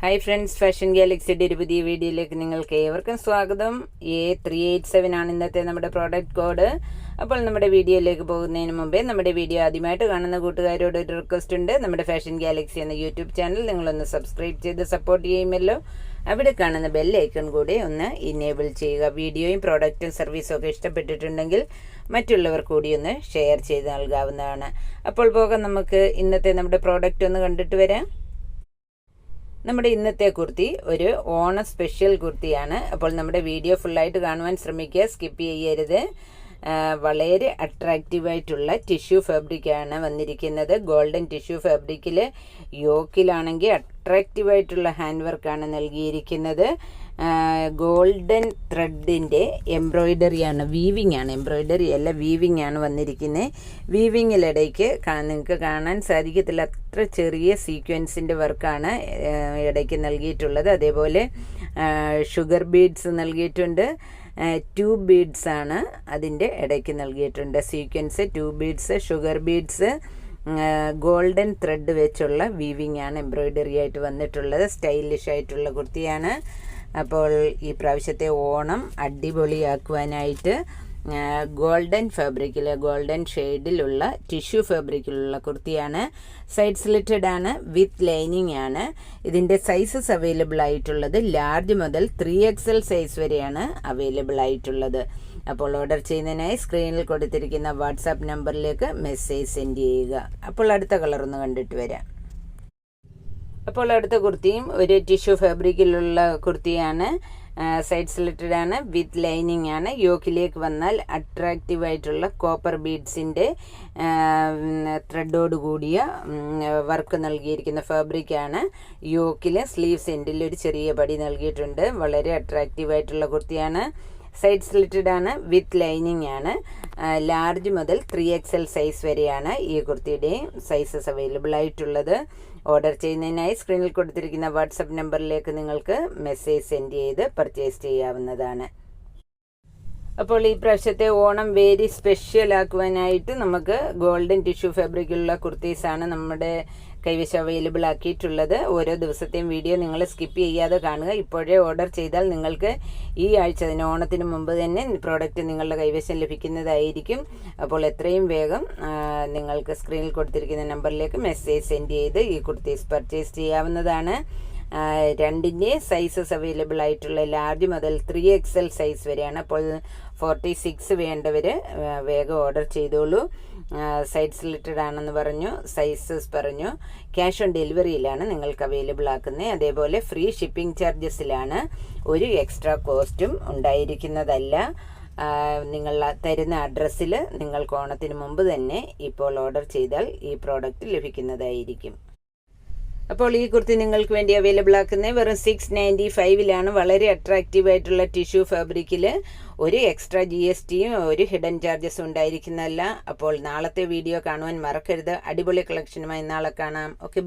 Hi friends fashion ഗാലക്സിയുടെ ഒരു പുതിയ വീഡിയോയിലേക്ക് നിങ്ങൾക്ക് ഏവർക്കും സ്വാഗതം. എ ത്രീ എയ്റ്റ് സെവൻ ആണ് ഇന്നത്തെ നമ്മുടെ പ്രോഡക്റ്റ് കോഡ് അപ്പോൾ നമ്മുടെ വീഡിയോയിലേക്ക് പോകുന്നതിന് മുമ്പേ നമ്മുടെ വീഡിയോ ആദ്യമായിട്ട് കാണുന്ന കൂട്ടുകാരോട് ഒരു റിക്വസ്റ്റ് ഉണ്ട്. നമ്മുടെ ഫാഷൻ ഗാലക്സി എന്ന യൂട്യൂബ് ചാനൽ നിങ്ങളൊന്ന് സബ്സ്ക്രൈബ് ചെയ്ത് സപ്പോർട്ട് ചെയ്യുമല്ലോ. അവിടെ കാണുന്ന ബെൽ ഐക്കൺ കൂടി ഒന്ന് ഇനേബിൾ ചെയ്യുക. വീഡിയോയും പ്രോഡക്റ്റും സർവീസും ഒക്കെ ഇഷ്ടപ്പെട്ടിട്ടുണ്ടെങ്കിൽ മറ്റുള്ളവർ കൂടി ഒന്ന് ഷെയർ ചെയ്ത് നൽകാവുന്നതാണ്. അപ്പോൾ പോകാം നമുക്ക് ഇന്നത്തെ നമ്മുടെ പ്രോഡക്റ്റ് ഒന്ന് കണ്ടിട്ട് വരാം. നമ്മുടെ ഇന്നത്തെ കുർത്തി ഒരു ഓണ സ്പെഷ്യൽ കുർത്തിയാണ്. അപ്പോൾ നമ്മുടെ വീഡിയോ ഫുള്ളായിട്ട് കാണുവാൻ ശ്രമിക്കുക. സ്കിപ്പ് ചെയ്യരുത്. വളരെ അട്രാക്റ്റീവായിട്ടുള്ള ടിഷ്യൂ ഫാബ്രിക്കാണ് വന്നിരിക്കുന്നത്. ഗോൾഡൻ ടിഷ്യൂ ഫാബ്രിക്കിൽ യോക്കിലാണെങ്കിൽ അട്രാക്റ്റീവായിട്ടുള്ള ഹാൻഡ് വർക്കാണ് നൽകിയിരിക്കുന്നത്. ഗോൾഡൻ ത്രെഡിന്റെ എംബ്രോയിഡറിയാണ് വീവിംഗ് ആണ് എംബ്രോയ്ഡറി അല്ല വീവിംഗ് ആണ് വന്നിരിക്കുന്നത് വീവിങ്ങിലിടയ്ക്ക് നിങ്ങൾക്ക് കാണാൻ സാധിക്കത്തില്ല അത്ര ചെറിയ സീക്വൻസിന്റെ വർക്കാണ് ഇടയ്ക്ക് നൽകിയിട്ടുള്ളത്. അതേപോലെ ഷുഗർ ബീഡ്സ് നൽകിയിട്ടുണ്ട്. ടു ബീഡ്സ് ആണ് അതിന്റെ ഇടയ്ക്ക് നൽകിയിട്ടുണ്ട്. Sequence tube beads sugar beads golden thread വെച്ചുള്ള വീവിംഗ് ആണ് എംബ്രോയിഡറി ആയിട്ട് വന്നിട്ടുള്ളത്. സ്റ്റൈലിഷ് ആയിട്ടുള്ള കുർത്തിയാണ്. അപ്പോൾ ഈ പ്രാവശ്യത്തെ ഓണം അടിപൊളിയാക്കുവാനായിട്ട് ഗോൾഡൻ ഫാബ്രിക്കിൽ ഗോൾഡൻ ഷെയ്ഡിലുള്ള ടിഷ്യൂ ഫാബ്രിക്കിലുള്ള കുർത്തിയാണ്. സൈഡ് സ്ലിറ്റഡ് ആണ് വിത്ത് ലൈനിങ് ആണ്. ഇതിന്റെ സൈസസ് അവൈലബിൾ ആയിട്ടുള്ളത് ലാർജ് മുതൽ ത്രീ എൽ സൈസ് വരെയാണ് അവൈലബിൾ ആയിട്ടുള്ളത്. അപ്പോൾ ഓർഡർ ചെയ്യുന്നതിനായി സ്ക്രീനിൽ കൊടുത്തിരിക്കുന്ന വാട്സാപ്പ് നമ്പറിലേക്ക് മെസ്സേജ് സെൻഡ് ചെയ്യുക. അപ്പോൾ അടുത്ത കളർ ഒന്ന് കണ്ടിട്ട് വരാം. അപ്പോൾ അടുത്ത കുർത്തിയും ഒരു ടിഷ്യൂ ഫാബ്രിക്കിലുള്ള കുർത്തിയാണ്. സൈഡ് സ്ലിറ്റഡ് ആണ്. വിത്ത് ലൈനിങ് ആണ്. യോക്കിലേക്ക് വന്നാൽ അട്രാക്റ്റീവ് ആയിട്ടുള്ള കോപ്പർ ബീഡ്സിന്റെ ത്രെഡോട് കൂടിയ വർക്ക് നൽകിയിരിക്കുന്ന ഫാബ്രിക്കാണ് യോക്കിലെ സ്ലീവ്സ് എൻഡിൽ ഒരു ചെറിയ പടി നൽകിയിട്ടുണ്ട്. വളരെ അട്രാക്റ്റീവ് ആയിട്ടുള്ള കുർത്തിയാണ്. സൈഡ് സ്ലിറ്റഡ് ആണ് വിത്ത് ലൈനിങ് ആണ് ലാർജ് മുതൽ ത്രീ എക്സ് എൽ സൈസ് വരെയാണ് ഈ കുർത്തിയുടെയും സൈസസ് അവൈലബിൾ ആയിട്ടുള്ളത്. ഓർഡർ ചെയ്യുന്നതിനായി സ്ക്രീനിൽ കൊടുത്തിരിക്കുന്ന വാട്സപ്പ് നമ്പറിലേക്ക് നിങ്ങൾക്ക് മെസ്സേജ് സെൻഡ് ചെയ്ത് പർച്ചേസ് ചെയ്യാവുന്നതാണ്. അപ്പോൾ ഈ പ്രാവശ്യത്തെ ഓണം വെരി സ്പെഷ്യൽ ആക്കുവാനായിട്ട് നമുക്ക് ഗോൾഡൻ ടിഷ്യൂ ഫാബ്രിക്കുള്ള കുർത്തീസാണ് നമ്മുടെ കൈവശം അവൈലബിൾ ആക്കിയിട്ടുള്ളത്. ഓരോ ദിവസത്തെയും വീഡിയോ നിങ്ങൾ സ്കിപ്പ് ചെയ്യാതെ കാണുക. ഇപ്പോഴേ ഓർഡർ ചെയ്താൽ നിങ്ങൾക്ക് ഈ ആഴ്ച തന്നെ ഓണത്തിന് മുമ്പ് തന്നെ പ്രോഡക്റ്റ് നിങ്ങളുടെ കൈവശം ലഭിക്കുന്നതായിരിക്കും. അപ്പോൾ എത്രയും വേഗം നിങ്ങൾക്ക് സ്ക്രീനിൽ കൊടുത്തിരിക്കുന്ന നമ്പറിലേക്ക് മെസ്സേജ് സെൻഡ് ചെയ്ത് ഈ കുർത്തീസ് പർച്ചേസ് ചെയ്യാവുന്നതാണ്. രണ്ടിന്റെ സൈസസ് അവൈലബിൾ ആയിട്ടുള്ള ലാർജ് മുതൽ ത്രീ എക്സ് എൽ സൈസ് വരെയാണ്. അപ്പോൾ ഫോർട്ടി സിക്സ് വേണ്ടവർ വേഗം ഓർഡർ ചെയ്തോളൂ. സൈഡ് സിലിറ്റഡ് ആണെന്ന് പറഞ്ഞു സൈസസ് പറഞ്ഞു. ക്യാഷ് ഓൺ ഡെലിവറിയിലാണ് നിങ്ങൾക്ക് അവൈലബിൾ ആക്കുന്നത്. അതേപോലെ ഫ്രീ ഷിപ്പിംഗ് ചാർജസിലാണ് ഒരു എക്സ്ട്രാ കോസ്റ്റും ഉണ്ടായിരിക്കുന്നതല്ല. നിങ്ങൾ തരുന്ന അഡ്രസ്സിൽ നിങ്ങൾക്ക് ഓണത്തിന് മുമ്പ് തന്നെ ഇപ്പോൾ ഓർഡർ ചെയ്താൽ ഈ പ്രോഡക്റ്റ് ലഭിക്കുന്നതായിരിക്കും. അപ്പോൾ ഈ കുർത്തി നിങ്ങൾക്ക് വേണ്ടി അവൈലബിൾ ആക്കുന്നത് വെറും സിക്സ് നയന്റി ഫൈവിലാണ് വളരെ അട്രാക്റ്റീവ് ആയിട്ടുള്ള ടിഷ്യൂ ഫാബ്രിക്കിൽ ഒരു എക്സ്ട്രാ ജി എസ് ടിയും ഒരു ഹിഡൻ ചാർജസും ഉണ്ടായിരിക്കുന്നതല്ല. അപ്പോൾ നാളത്തെ വീഡിയോ കാണുവാൻ മറക്കരുത്. അടിപൊളി കളക്ഷനുമായി നാളെ കാണാം. ഓക്കെ